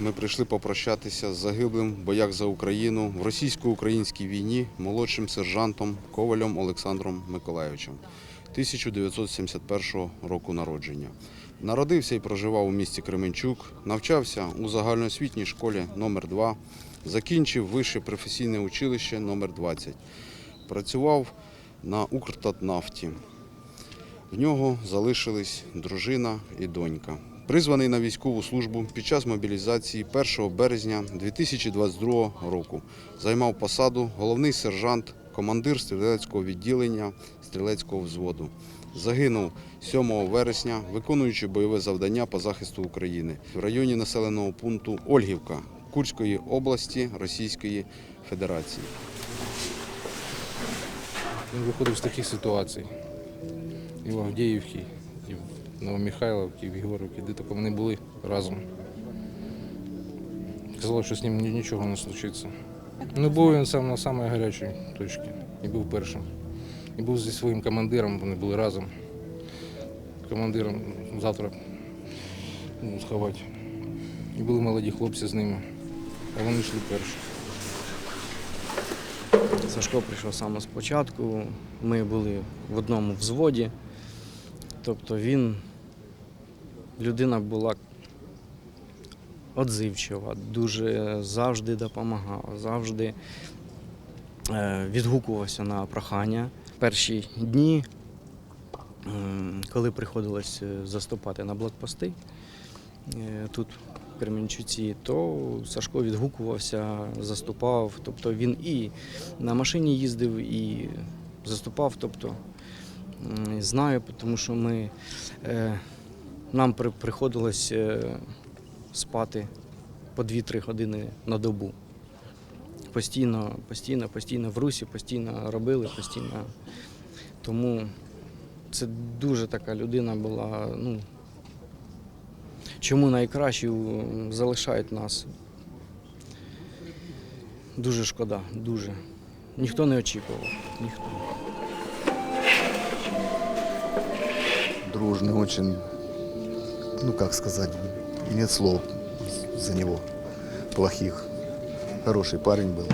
ми прийшли попрощатися з загиблим в боях за Україну в російсько-українській війні молодшим сержантом Ковалем Олександром Миколайовичем 1971 року народження. Народився і проживав у місті Кременчук, навчався у загальноосвітній школі номер 2 закінчив вище професійне училище номер 20 Працював на Укртатнафті. В нього залишились дружина і донька. Призваний на військову службу під час мобілізації 1 березня 2022 року. Займав посаду головний сержант, командир стрілецького відділення стрілецького взводу. Загинув 7 вересня, виконуючи бойове завдання по захисту України в районі населеного пункту Ольгівка Курської області Російської Федерації. Він виходив з таких ситуацій. І в Авдіївці, і в Новомихайловці, і в Єгоровці, де тільки вони були разом. Казали, що з ним нічого не случиться. Ну, був він сам на самій гарячій точці і був першим. І був зі своїм командиром, вони були разом. Командиром завтра ну, сховати. І були молоді хлопці з ними, а вони йшли перші. Сашко прийшов саме спочатку. Ми були в одному взводі. Тобто він, людина була отзивчива, дуже завжди допомагав, завжди е, відгукувався на прохання. Перші дні, коли приходилось е, заступати на блокпости е, тут Кременчуці, то Сашко відгукувався, заступав. Тобто він і на машині їздив і заступав. Тобто знаю, тому що ми, е, нам при- приходилось е, спати по 2-3 години на добу. Постійно, постійно, постійно в русі, постійно робили, постійно. Тому це дуже така людина була. Ну, чому найкраще залишають нас. Дуже шкода, дуже. Ніхто не очікував. Ніхто. дружный, очень, ну как сказать, нет слов за него плохих. Хороший парень был.